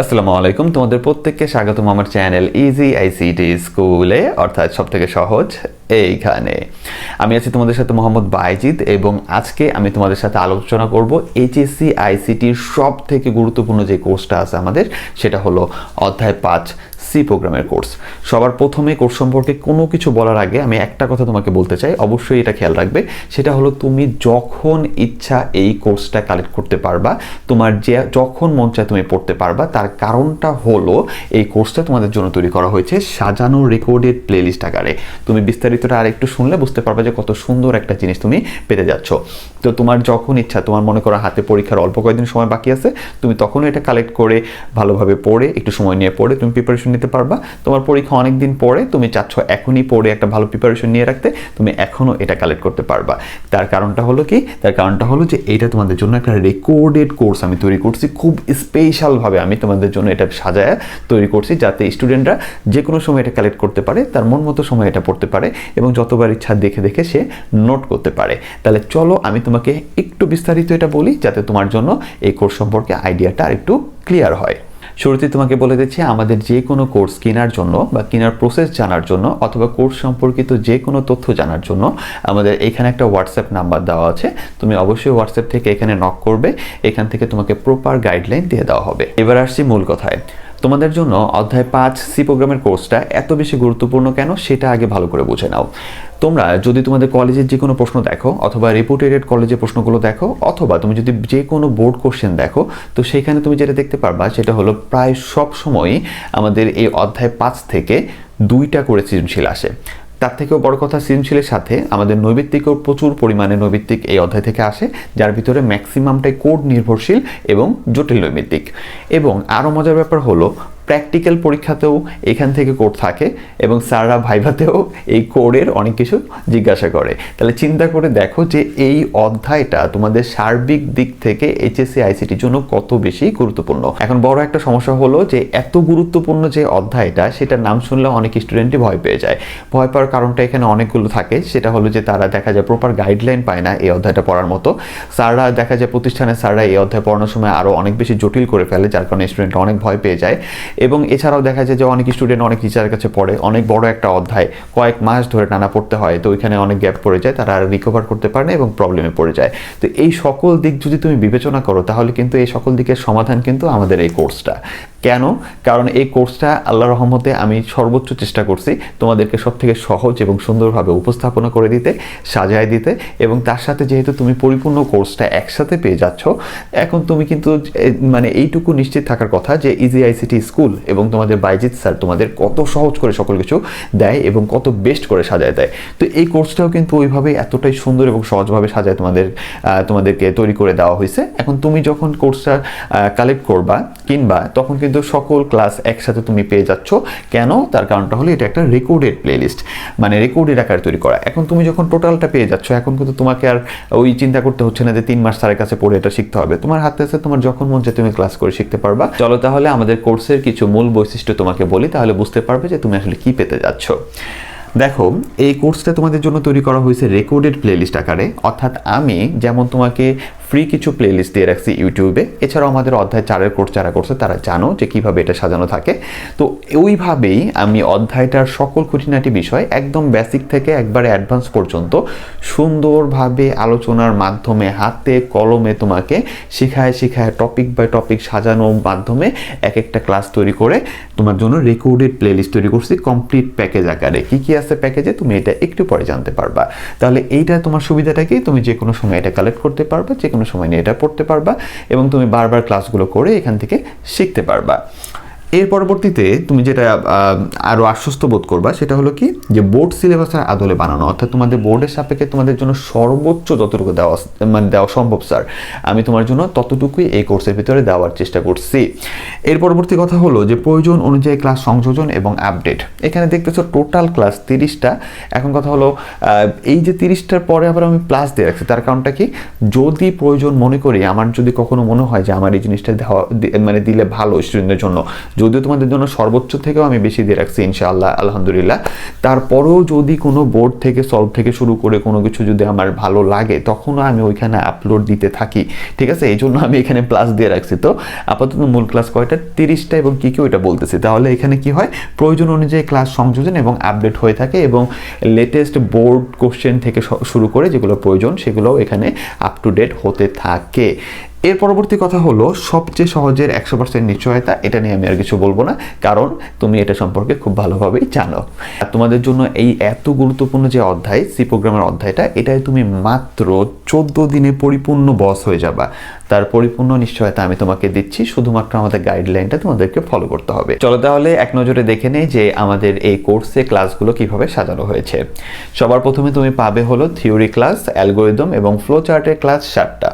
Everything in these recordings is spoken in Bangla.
আসসালামু আলাইকুম। তোমাদের প্রত্যেককে স্বাগতম আমার চ্যানেল ইজি আইসিটি স্কুলে অর্থাৎ সব থেকে সহজ এইখানে। আমি আছি তোমাদের সাথে মোহাম্মদ বাইজিত এবং আজকে আমি তোমাদের সাথে আলোচনা করব এইচএসসি আইসিটির সব থেকে গুরুত্বপূর্ণ যে কোর্সটা আছে আমাদের, সেটা হলো অধ্যায় পাঁচ সি প্রোগ্রামের কোর্স সবার প্রথমে কোর্স সম্পর্কে কোনো কিছু বলার আগে আমি একটা কথা তোমাকে বলতে চাই, অবশ্যই এটা খেয়াল রাখবে। সেটা হলো তুমি যখন ইচ্ছা এই কোর্সটা কালেক্ট করতে পারবা, তোমার যে, যখন মন চায় তুমি পড়তে পারবা, তার কারণটা হলো এই কোর্সটা তোমাদের জন্য তৈরি করা হয়েছে সাজানো রেকর্ডেড প্লেলিস্ট আকারে। তুমি বিস্তারিতটা আর একটু শুনলে বুঝতে পারবে যে কত সুন্দর একটা জিনিস তুমি পেতে যাচ্ছ। তো তোমার যখন ইচ্ছা, তোমার মনে করো হাতে পরীক্ষার অল্প কয়েকদিন সময় বাকি আছে, তুমি তখনও এটা কালেক্ট করে ভালোভাবে পড়ে, একটু সময় নিয়ে পড়ে, তুমি প্রিপারেশন নিতে পারবা। তোমার পরীক্ষা অনেক দিন পরে তুমি চাচ্ছ এখনই পড়ে একটা ভালো প্রিপারেশন নিয়ে রাখতে, তুমি এখনও এটা কালেক্ট করতে পারবা। তার কারণটা হলো কি? তার কারণটা হলো যে এইটা তোমাদের জন্য একটা রেকর্ডেড কোর্স আমি তৈরি করছি। খুব স্পেশালভাবে আমি তোমাদের জন্য এটা সাজায় তৈরি করছি, যাতে স্টুডেন্টরা যে কোনো সময় এটা কালেক্ট করতে পারে, তার মন মতো সময় এটা পড়তে পারে এবং যতবার ইচ্ছা দেখে দেখে সে নোট করতে পারে। তাহলে চলো আমি তোমাকে একটু বিস্তারিত এটা বলি, যাতে তোমার জন্য এই কোর্স সম্পর্কে আইডিয়াটা একটু ক্লিয়ার হয়। শুরুতে তোমাকে বলে দিচ্ছি, আমাদের যে কোনো কোর্স কেনার জন্য বা কেনার প্রসেস জানার জন্য অথবা কোর্স সম্পর্কিত যে কোনো তথ্য জানার জন্য আমাদের এখানে একটা হোয়াটসঅ্যাপ নাম্বার দেওয়া আছে। তুমি অবশ্যই হোয়াটসঅ্যাপ থেকে এখানে নক করবে। এখান থেকে তোমাকে প্রপার গাইডলাইন দিয়ে দেওয়া হবে। এবার আসছি মূল কথায়। তোমাদের জন্য অধ্যায় পাঁচ সি প্রোগ্রামের কোর্সটা এত বেশি গুরুত্বপূর্ণ কেন সেটা আগে ভালো করে বুঝে নাও। তোমরা যদি তোমাদের কলেজের যে কোনো প্রশ্ন দেখো, অথবা রেপুটেটেড কলেজের প্রশ্নগুলো দেখো, অথবা তুমি যদি যে কোনো বোর্ড কোশ্চেন দেখো, তো সেখানে তুমি যেটা দেখতে পারবা সেটা হলো প্রায় সব সময়ই আমাদের এই অধ্যায় পাঁচ থেকে দুইটা করে সৃজনশীল আসে। তার থেকেও বড় কথা সৃজনশীলের সাথে আমাদের নৈবিত্তিকও প্রচুর পরিমাণে নৈবিত্তিক এই অধ্যায় থেকে আসে, যার ভিতরে ম্যাক্সিমামটাই কোড নির্ভরশীল এবং জটিল নৈবিত্তিক এবং আরও মজার ব্যাপার হলো প্র্যাকটিক্যাল পরীক্ষাতেও এখান থেকে কোড থাকে এবং স্যাররা ভাইভাতেও এই কোডের অনেক কিছু জিজ্ঞাসা করে। তাহলে চিন্তা করে দেখো যে এই অধ্যায়টা তোমাদের সার্বিক দিক থেকে এইচএসসি আইসিটির জন্য কত বেশি গুরুত্বপূর্ণ। এখন বড় একটা সমস্যা হলো যে এত গুরুত্বপূর্ণ যে অধ্যায়টা, সেটার নাম শুনলে অনেক স্টুডেন্টই ভয় পেয়ে যায়। ভয় পাওয়ার কারণটা এখানে অনেকগুলো থাকে। সেটা হলো যে তারা দেখা যায় প্রপার গাইডলাইন পায় না এই অধ্যায়টা পড়ার মতো। স্যাররা দেখা যায় প্রতিষ্ঠানে স্যাররা এই অধ্যায় পড়ানোর সময় আরও অনেক বেশি জটিল করে ফেলে, যার কারণে স্টুডেন্টরা অনেক ভয় পেয়ে যায়। এবং এছাড়াও দেখা যায় যে অনেক স্টুডেন্ট অনেক টিচারের কাছে পড়ে। অনেক বড় একটা অধ্যায়। কয়েক মাস ধরে টানা পড়তে হয়। তো ওইখানে অনেক গ্যাপ পড়ে যায়। তারা আর রিকভার করতে পারে না এবং প্রবলেমে পড়ে যায়। তো এই সকল দিক যদি তুমি বিবেচনা করো, তাহলে কিন্তু এই সকল দিকের সমাধান কিন্তু আমাদের এই কোর্সটা কেন? কারণ এই কোর্সটা আল্লাহ রহমতে আমি সর্বোচ্চ চেষ্টা করছি তোমাদেরকে সব থেকে সহজ এবং সুন্দরভাবে উপস্থাপনা করে দিতে, সাজায় দিতে এবং তার সাথে যেহেতু তুমি পরিপূর্ণ কোর্সটা একসাথে পেয়ে যাচ্ছ, এখন তুমি কিন্তু মানে এইটুকু নিশ্চিত থাকার কথা যে ইজি আইসিটি স্কুল এবং তোমাদের বাইজিৎ স্যার তোমাদের কত সহজ করে সকল কিছু দেয় এবং কত বেস্ট করে সাজায় দেয়। তো এই কোর্সটাও কিন্তু ওইভাবে এতটাই সুন্দর এবং সহজভাবে সাজায় তোমাদের তোমাদেরকে তৈরি করে দেওয়া হয়েছে। এখন তুমি যখন কোর্সটা কালেক্ট করবা কিংবা তখন কিন্তু সকল ক্লাস একসাথে তুমি পেয়ে যাচ্ছ। কেন? তার কারণটা হলো এটা একটা রেকর্ডেড প্লেলিস্ট মানে রেকর্ডেড আকারে তৈরি করা। এখন তুমি যখন টোটালটা পেয়ে যাচ্ছ, এখন কিন্তু তোমাকে আর ওই চিন্তা করতে হচ্ছে না যে তিন মাস স্যারের কাছে পড়ে এটা শিখতে হবে। তোমার হাতে আছে, তোমার যখন মন চায় তুমি ক্লাস করে শিখতে পারবা। চলো তাহলে আমাদের কোর্সের কিছু মূল বৈশিষ্ট্য তোমাকে বলি, তাহলে বুঝতে পারবে যে তুমি আসলে কি পেতে যাচ্ছ। দেখো, এই কোর্সটা তোমাদের জন্য তৈরি করা হয়েছে রেকর্ডেড প্লেলিস্ট আকারে। অর্থাৎ আমি যেমন তোমাকে ফ্রি কিছু প্লেলিস্ট দিয়ে রাখছি ইউটিউবে এছাড়াও আমাদের অধ্যায় চারের কোর্স যারা করছে, তারা জানো যে কীভাবে এটা সাজানো থাকে। তো ওইভাবেই আমি অধ্যায়টার সকল খুঁটিনাটি বিষয় একদম বেসিক থেকে একবারে অ্যাডভান্স পর্যন্ত সুন্দরভাবে আলোচনার মাধ্যমে, হাতে, কলমে তোমাকে শেখায় শেখায় টপিক বাই টপিক সাজানোর মাধ্যমে এক একটা ক্লাস তৈরি করে তোমার জন্য রেকর্ডেড প্লেলিস্ট তৈরি করছি কমপ্লিট প্যাকেজ আকারে। কি কি আছে প্যাকেজে তুমি এটা একটু পরে জানতে পারবা। তাহলে এইটা তোমার সুবিধাটাকেই তুমি যে কোনো সময় এটা কালেক্ট করতে পারবা যে কোনো সময় নিয়ে এটা পড়তে পারবা এবং তুমি বারবার ক্লাসগুলো করে এখান থেকে শিখতে পারবা। এর পরবর্তীতে তুমি যেটা আরও আশ্বস্ত বোধ করবা, সেটা হলো কি? যে বোর্ড সিলেবাসের আদলে বানানো, অর্থাৎ তোমাদের বোর্ডের সাপেক্ষে তোমাদের জন্য সর্বোচ্চ যতটুকু দেওয়া মানে দেওয়া সম্ভব স্যার আমি তোমার জন্য ততটুকুই এই কোর্সের ভিতরে দেওয়ার চেষ্টা করছি। এর পরবর্তী কথা হলো যে প্রয়োজন অনুযায়ী ক্লাস সংযোজন এবং আপডেট এখানে দেখতেছো টোটাল ক্লাস তিরিশটা। এখন কথা হলো এই যে তিরিশটার পরে আবার আমি প্লাস দিয়ে রাখছি, তার কারণটা কি? যদি প্রয়োজন মনে করি, আমার যদি কখনো মনে হয় যে আমার এই জিনিসটা দেওয়া মানে দিলে ভালো স্টুডেন্টদের জন্য যদিও তোমাদের জন্য সর্বোচ্চ থেকেও আমি বেশি দিয়ে রাখছি, ইনশাআল্লাহ, আলহামদুলিল্লাহ। তারপরেও যদি কোনো বোর্ড থেকে সলভ থেকে শুরু করে কোনো কিছু যদি আমার ভালো লাগে, তখনও আমি ওইখানে আপলোড দিতে থাকি, ঠিক আছে? এই জন্য আমি এখানে প্লাস দিয়ে রাখছি। তো আপাতত মূল ক্লাস কয়টা? তিরিশটা এবং কী কী ওইটা বলতেছি। তাহলে এখানে কি হয়? প্রয়োজন অনুযায়ী ক্লাস সংযোজন এবং আপডেট হয়ে থাকে এবং লেটেস্ট বোর্ড কোশ্চেন থেকে শুরু করে যেগুলো প্রয়োজন, সেগুলোও এখানে আপ টু ডেট হতে থাকে। এর পরবর্তী কথা হলো, সবচেয়ে সহজের একশো পার্সেন্ট নিশ্চয়তা, এটা নিয়ে আমি আর কিছু বলব না, কারণ তুমি এটা সম্পর্কে খুব ভালোভাবেই জানো। আর তোমাদের জন্য এই এত গুরুত্বপূর্ণ যে অধ্যায় সি প্রোগ্রামের অধ্যায়টা এটাই তুমি মাত্র চোদ্দ দিনে পরিপূর্ণ বস হয়ে যাবা। তার পরিপূর্ণ নিশ্চয়তা আমি তোমাকে দিচ্ছি, শুধুমাত্র আমাদের গাইডলাইনটা তোমাদেরকে ফলো করতে হবে। চলো তাহলে এক নজরে দেখে নেই যে আমাদের এই কোর্সে ক্লাসগুলো কীভাবে সাজানো হয়েছে। সবার প্রথমে তুমি পাবে হলো থিওরি ক্লাস অ্যালগোরিদম এবং ফ্লো চার্টের ক্লাস সাতটা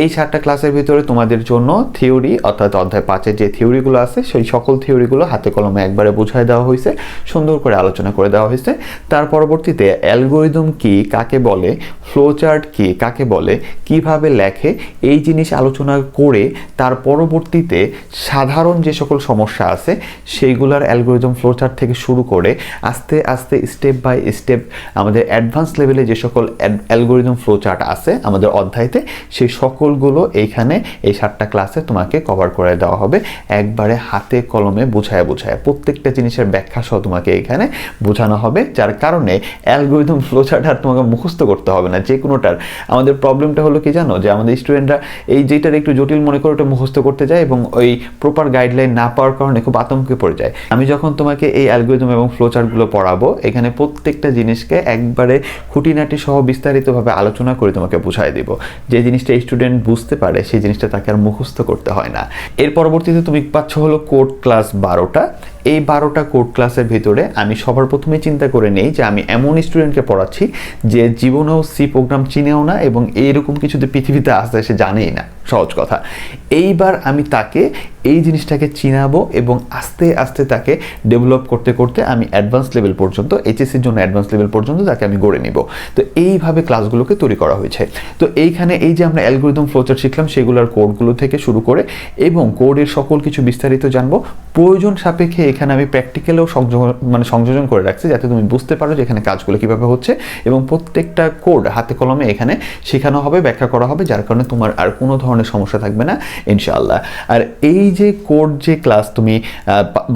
এই সাতটা ক্লাসের ভিতরে তোমাদের জন্য থিওরি অর্থাৎ অধ্যায় পাঁচের যে থিওরিগুলো আছে, সেই সকল থিওরিগুলো হাতে কলমে একবারে বুঝায় দেওয়া হয়েছে, সুন্দর করে আলোচনা করে দেওয়া হয়েছে। তার পরবর্তীতে অ্যালগোরিদম কি, কাকে বলে ফ্লোচার্ট কি, কাকে বলে, কীভাবে লেখে, এই জিনিস আলোচনা করে তার পরবর্তীতে সাধারণ যে সকল সমস্যা আছে, সেইগুলার অ্যালগোরিদম ফ্লোচার্ট থেকে শুরু করে আস্তে আস্তে স্টেপ বাই স্টেপ আমাদের অ্যাডভান্স লেভেলে যে সকল অ্যালগোরিদম ফ্লোচার্ট আছে আমাদের অধ্যায়তে, সেই সকলগুলো এইখানে এই সাতটা ক্লাসে তোমাকে কভার করে দেওয়া হবে। একবারে হাতে কলমে বুঝায় বুঝায়, প্রত্যেকটা জিনিসের ব্যাখ্যা সহ তোমাকে এখানে বোঝানো হবে, যার কারণে অ্যালগোরিদম ফ্লোচার্ট আর তোমাকে মুখস্থ করতে হবে না যে কোনোটার। আমাদের প্রবলেমটা হলো কি জানো? যে আমাদের স্টুডেন্টরা এই যেটার একটু জটিল মনে করে ওটা মুখস্থ করতে যায় এবং ওই প্রপার গাইডলাইন না পাওয়ার কারণে খুব আতঙ্কে পড়ে যায়। আমি যখন তোমাকে এই অ্যালগোরিদম এবং ফ্লোচার্টগুলো পড়াবো, এখানে প্রত্যেকটা জিনিসকে একবারে খুঁটিনাটি সহ বিস্তারিতভাবে আলোচনা করে তোমাকে বুঝাই দিব। যে জিনিসটা স্টুডেন্ট বুঝতে পারে সেই জিনিসটা তাকে আর মুখস্থ করতে হয় না। এর পরবর্তীতে তুমি পাচ্ছ হলো কোর্ট ক্লাস বারোটা। এই বারোটা কোড ক্লাসের ভিতরে আমি সবার প্রথমে চিন্তা করে নেই যে আমি এমন স্টুডেন্টকে পড়াচ্ছি যে জীবনেও সি প্রোগ্রাম চিনেও না এবং এইরকম কিছু যে পৃথিবীতে আসতে সে জানেই না। সহজ কথা। এইবার আমি তাকে এই জিনিসটাকে চিনাবো এবং আস্তে আস্তে তাকে ডেভেলপ করতে করতে আমি অ্যাডভান্স লেভেল পর্যন্ত এইচএসসির জন্য অ্যাডভান্স লেভেল পর্যন্ত তাকে আমি গড়ে নিব। তো এইভাবে ক্লাসগুলোকে তৈরি করা হয়েছে। তো এইখানে এই যে আমরা অ্যালগোরিদম ফ্লোচার শিখলাম, সেগুলোর কোডগুলো থেকে শুরু করে এবং কোডের সকল কিছু বিস্তারিত জানব। প্রয়োজন সাপেক্ষে এখানে আমি প্র্যাকটিক্যালেও সংযোজন মানে সংযোজন করে রাখছি যাতে তুমি বুঝতে পারো যে এখানে কাজগুলো কীভাবে হচ্ছে এবং প্রত্যেকটা কোড হাতে কলমে এখানে শেখানো হবে, ব্যাখ্যা করা হবে, যার কারণে তোমার আর কোনো ধরনের সমস্যা থাকবে না, ইনশাআল্লাহ। আর এই যে কোড যে ক্লাস তুমি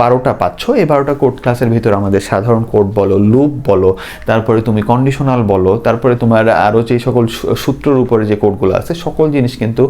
বারোটা পাচ্ছ, এই বারোটা কোড ক্লাসের ভিতরে আমাদের সাধারণ কোড বলো লুপ বলো, তারপরে তুমি কন্ডিশনাল বলো, তারপরে তোমার আরও যে সকল সূত্রের উপরে যে কোডগুলো আছে, সকল জিনিস কিন্তু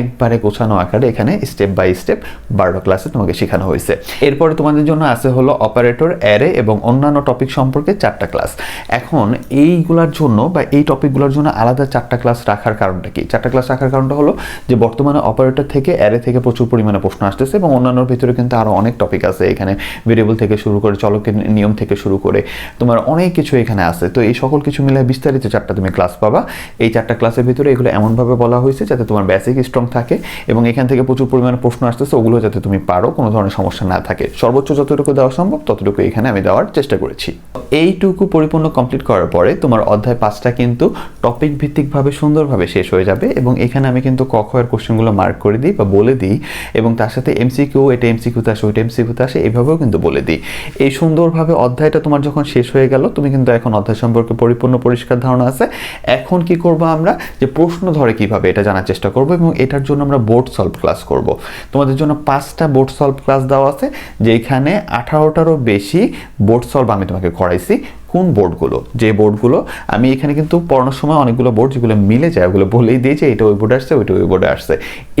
একবারে গোছানো আকারে এখানে স্টেপ বাই স্টেপ বারোটা ক্লাসে তোমাকে শেখানো হয়েছে। এরপরে তোমাদের জন্য আছে হলো অপারেটর অ্যারে এবং অন্যান্য টপিক সম্পর্কে চারটা ক্লাস এখন এইগুলার জন্য বা এই টপিকগুলোর জন্য আলাদা চারটা ক্লাস রাখার কারণটা কি? চারটা ক্লাস রাখার কারণটা হলো যে বর্তমানে অপারেটর থেকে অ্যারে থেকে প্রচুর পরিমাণে প্রশ্ন আসতেছে এবং অন্যান্যর ভিতরে কিন্তু আরও অনেক টপিক আছে। এখানে ভেরিয়েবল থেকে শুরু করে চলকের নিয়ম থেকে শুরু করে তোমার অনেক কিছু এখানে আছে। তো এই সকল কিছু মিলে বিস্তারিত চারটা তুমি ক্লাস পাবা। এই চারটা ক্লাসের ভিতরে এগুলো এমনভাবে বলা হয়েছে যাতে তোমার বেসিক স্ট্রং থাকে এবং এখান থেকে প্রচুর পরিমাণে প্রশ্ন আসতেছে, ওগুলো যাতে তুমি পারো, কোনো ধরনের সমস্যা না থাকে। সর্বোচ্চ যতটুকু দেওয়া সম্ভব, ততটুকু এখানে আমি দেওয়ার চেষ্টা করেছি। এইটুকু পরিপূর্ণ কমপ্লিট করার পরে তোমার অধ্যায় পাঁচটা কিন্তু টপিক ভিত্তিকভাবে সুন্দরভাবে শেষ হয়ে যাবে এবং এখানে আমি কিন্তু ক খ এর কোশ্চেনগুলো মার্ক করে দিই বা বলে দিই এবং তার সাথে এমসিকিউ এটা এমসিকিউতে আসে, ওইটা এমসিকিউতে আসে, এইভাবেও কিন্তু বলে দিই। এই সুন্দরভাবে অধ্যায়টা তোমার যখন শেষ হয়ে গেল, তুমি কিন্তু এখন অধ্যায় সম্পর্কে পরিপূর্ণ পরিষ্কার ধারণা আছে। এখন কি করব আমরা? যে প্রশ্ন ধরে কীভাবে এটা জানার চেষ্টা করব এবং এটার জন্য আমরা বোর্ড সলভ ক্লাস করব। তোমাদের জন্য পাঁচটা বোর্ড সলভ ক্লাস দেওয়া আছে যেখানে আঠারোটারও বেশি বোর্ড সলভ আমি তোমাকে করাইছি, কোন বোর্ডগুলো যে বোর্ডগুলো আমি এখানে কিন্তু পড়ানোর সময় অনেকগুলো বোর্ড যেগুলো মিলে যায়, ওগুলো বলেই দিয়েছে, এটা ওই বোর্ডে আসছে, ওইটা ওই বোর্ডে আসছে।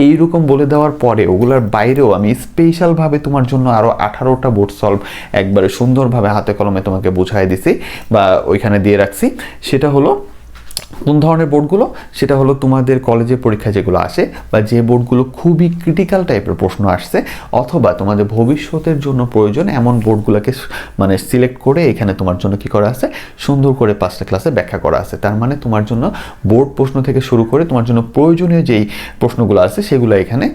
এইরকম বলে দেওয়ার পরে ওগুলোর বাইরেও আমি স্পেশালভাবে তোমার জন্য আরও আঠারোটা বোর্ড সলভ একবারে সুন্দরভাবে হাতে কলমে তোমাকে বুঝাই দিছি, বা ওইখানে দিয়ে রাখছি। সেটা হলো কোন ধরনের বোর্ডগুলো? সেটা হলো তোমাদের কলেজে পরীক্ষা যেগুলো আসে বা যে বোর্ডগুলো খুবই ক্রিটিক্যাল টাইপের প্রশ্ন আসছে অথবা তোমাদের ভবিষ্যতের জন্য প্রয়োজন এমন বোর্ডগুলোকে মানে সিলেক্ট করে এখানে তোমার জন্য কি করা আছে? সুন্দর করে পাঁচটা ক্লাসে ব্যাখ্যা করা আছে। তার মানে তোমার জন্য বোর্ড প্রশ্ন থেকে শুরু করে তোমার জন্য প্রয়োজনীয় যেই প্রশ্নগুলো আছে সেগুলো এখানে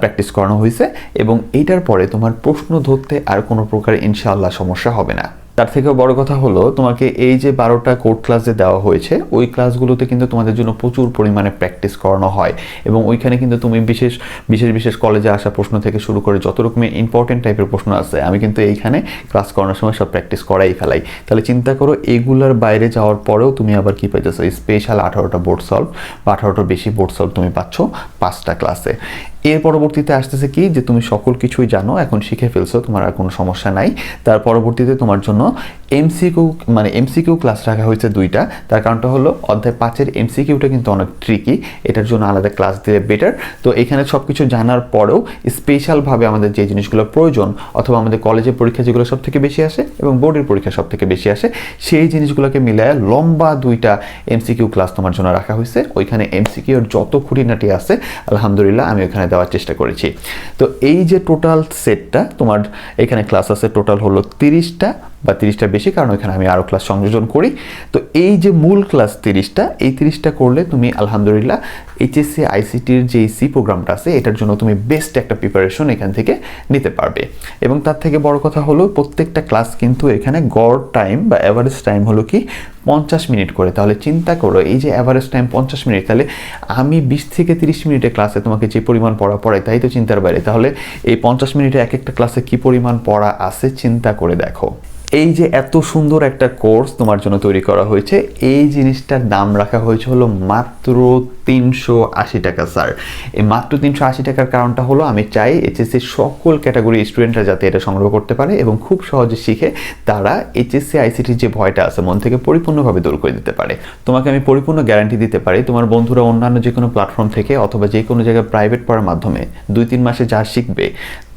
প্র্যাকটিস করানো হয়েছে এবং এইটার পরে তোমার প্রশ্ন ধরতে আর কোনো প্রকার ইনশাআল্লাহ সমস্যা হবে না। তার থেকেও বড় কথা হলো, তোমাকে এই যে বারোটা কোর্ট ক্লাস যে দেওয়া হয়েছে, ওই ক্লাসগুলোতে কিন্তু তোমাদের জন্য প্রচুর পরিমাণে প্র্যাকটিস করানো হয়। এবং ওইখানে কিন্তু তুমি বিশেষ বিশেষ বিশেষ কলেজে আসা প্রশ্ন থেকে শুরু করে যত রকমের ইম্পর্টেন্ট টাইপের প্রশ্ন আছে, আমি কিন্তু এইখানে ক্লাস করানোর সময় সব প্র্যাকটিস করাই ফেলাই। তাহলে চিন্তা করো, এগুলার বাইরে যাওয়ার পরেও তুমি আবার কি পাইতেছো স্পেশাল আঠারোটা বোর্ড সলভ বা আঠারোটার বেশি বোর্ড সলভ তুমি পাচ্ছ পাঁচটা ক্লাসে এর পরবর্তীতে আসতেছে কি, যে তুমি সকল কিছুই জানো, এখন শিখে ফেলছো, তোমার আর কোনো সমস্যা নাই। তার পরবর্তীতে তোমার জন্য এমসিকিউ মানে এমসিকিউ ক্লাস রাখা হয়েছে দুইটা। তার কারণটা হলো, অধ্যায় পাঁচের এমসিকিউটা কিন্তু অনেক ট্রিকি এটার জন্য আলাদা ক্লাস দিলে বেটার তো এখানে সব কিছু জানার পরেও স্পেশালভাবে আমাদের যে জিনিসগুলো প্রয়োজন, অথবা আমাদের কলেজের পরীক্ষা যেগুলো সব থেকে বেশি আসে এবং বোর্ডের পরীক্ষা সব থেকে বেশি আসে, সেই জিনিসগুলোকে মিলায় লম্বা দুইটা এমসিকিউ ক্লাস তোমার জন্য রাখা হয়েছে। ওইখানে এমসিকিউর যত খুঁটিনাটি আছে, আলহামদুলিল্লাহ আমি ওখানে দেওয়ার চেষ্টা করেছি। তো এই যে টোটাল সেটটা তোমার, এখানে ক্লাস আছে টোটাল হলো তিরিশটা। বা তিরিশটা বেশি, কারণ ওইখানে আমি আরও ক্লাস সংযোজন করি। তো এই যে মূল ক্লাস তিরিশটা, এই তিরিশটা করলে তুমি আলহামদুলিল্লাহ এইচএসসি আইসিটির যে সি প্রোগ্রামটা আছে, এটার জন্য তুমি বেস্ট একটা প্রিপারেশন এখান থেকে নিতে পারবে। এবং তার থেকে বড় কথা হলো, প্রত্যেকটা ক্লাস কিন্তু এখানে গড় টাইম বা অ্যাভারেজ টাইম হলো কি পঞ্চাশ মিনিট করে। তাহলে চিন্তা করো, এই যে অ্যাভারেজ টাইম পঞ্চাশ মিনিট, তাহলে আমি বিশ থেকে তিরিশ মিনিটে ক্লাসে তোমাকে যে পরিমাণ পড়া পড়াই, তাই তো চিন্তার বাইরে। তাহলে এই পঞ্চাশ মিনিটে এক একটা ক্লাসে কি পরিমাণ পড়া আছে, চিন্তা করে দেখো। এই যে এত সুন্দর একটা কোর্স তোমার জন্য তৈরি করা হয়েছে, এই জিনিসটার দাম রাখা হয়েছে হলো মাত্র তিনশো আশি টাকা, স্যার। এই মাত্র তিনশো আশি টাকার কারণটা হলো আমি চাই এইচএসসি সকল ক্যাটাগরি স্টুডেন্টরা যাতে এটা সংগ্রহ করতে পারে এবং খুব সহজে শিখে তারা এইচএসসি আইসিটির যে ভয়টা আছে, মন থেকে পরিপূর্ণভাবে দূর করে দিতে পারে। তোমাকে আমি পরিপূর্ণ গ্যারান্টি দিতে পারি, তোমার বন্ধুরা অন্যান্য যে কোনো প্ল্যাটফর্ম থেকে অথবা যে কোনো জায়গায় প্রাইভেট পড়ার মাধ্যমে দুই তিন মাসে যা শিখবে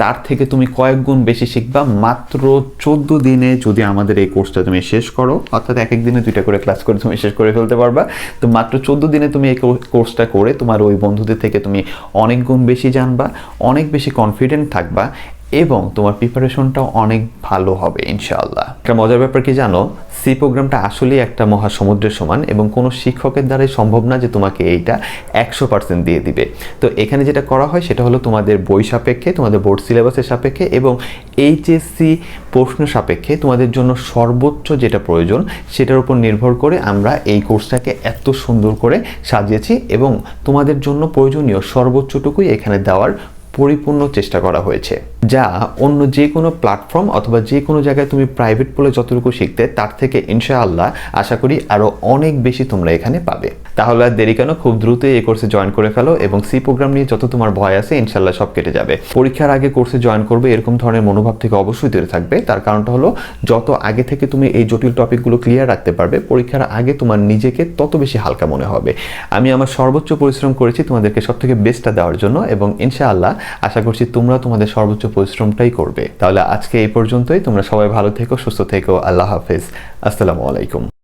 তার থেকে তুমি কয়েক গুণ বেশি শিখবা। মাত্র চোদ্দ দিনে যদি আমাদের এই কোর্সটা তুমি শেষ করো, অর্থাৎ এক এক দিনে দুইটা করে ক্লাস করে তুমি শেষ করে ফেলতে পারবা। তো মাত্র চোদ্দ দিনে তুমি এই কোর্সটা করে তোমার ওই বন্ধুদের থেকে তুমি অনেক গুণ বেশি জানবা, অনেক বেশি কনফিডেন্ট থাকবা এবং তোমার প্রিপারেশনটাও অনেক ভালো হবে, ইনশাআল্লাহ। একটা মজার ব্যাপার কি জানো? সি প্রোগ্রামটা আসলেই একটা মহাসমুদ্রের সমান এবং কোনো শিক্ষকের দ্বারাই সম্ভব না যে তোমাকে এইটা একশো পার্সেন্ট দিয়ে দিবে। তো এখানে যেটা করা হয় সেটা হলো তোমাদের বই সাপেক্ষে, তোমাদের বোর্ড সিলেবাসের সাপেক্ষে এবং এইচএসসি প্রশ্ন সাপেক্ষে তোমাদের জন্য সর্বোচ্চ যেটা প্রয়োজন সেটার উপর নির্ভর করে আমরা এই কোর্সটাকে এত সুন্দর করে সাজিয়েছি এবং তোমাদের জন্য প্রয়োজনীয় সর্বোচ্চটুকুই এখানে দেওয়ার পরিপূর্ণ চেষ্টা করা হয়েছে, যা অন্য যে কোনো প্ল্যাটফর্ম অথবা যে কোনো জায়গায় তুমি প্রাইভেট বলে যতটুকু শিখতে, তার থেকে ইনশাআল্লাহ আশা করি আরও অনেক বেশি তোমরা এখানে পাবে। তাহলে আর দেরি কেন? খুব দ্রুতই এই কোর্সে জয়েন করে ফেলো এবং সি প্রোগ্রাম নিয়ে যত তোমার ভয় আছে ইনশাল্লাহ সব কেটে যাবে। পরীক্ষার আগে কোর্সে জয়েন করবে এরকম ধরনের মনোভাব থেকে অবশ্যই দূরে থাকবে। তার কারণটা হলো, যত আগে থেকে তুমি এই জটিল টপিকগুলো ক্লিয়ার রাখতে পারবে, পরীক্ষার আগে তোমার নিজেকে তত বেশি হালকা মনে হবে। আমি আমার সর্বোচ্চ পরিশ্রম করেছি তোমাদেরকে সব থেকে বেস্টটা দেওয়ার জন্য এবং ইনশাআল্লাহ আশা করছি তোমরা তোমাদের সর্বোচ্চ পরিশ্রমটাই করবে। তাহলে আজকে এই পর্যন্তই। তোমরা সবাই ভালো থেকো, সুস্থ থেকো। আল্লাহ হাফেজ। আসসালামু আলাইকুম।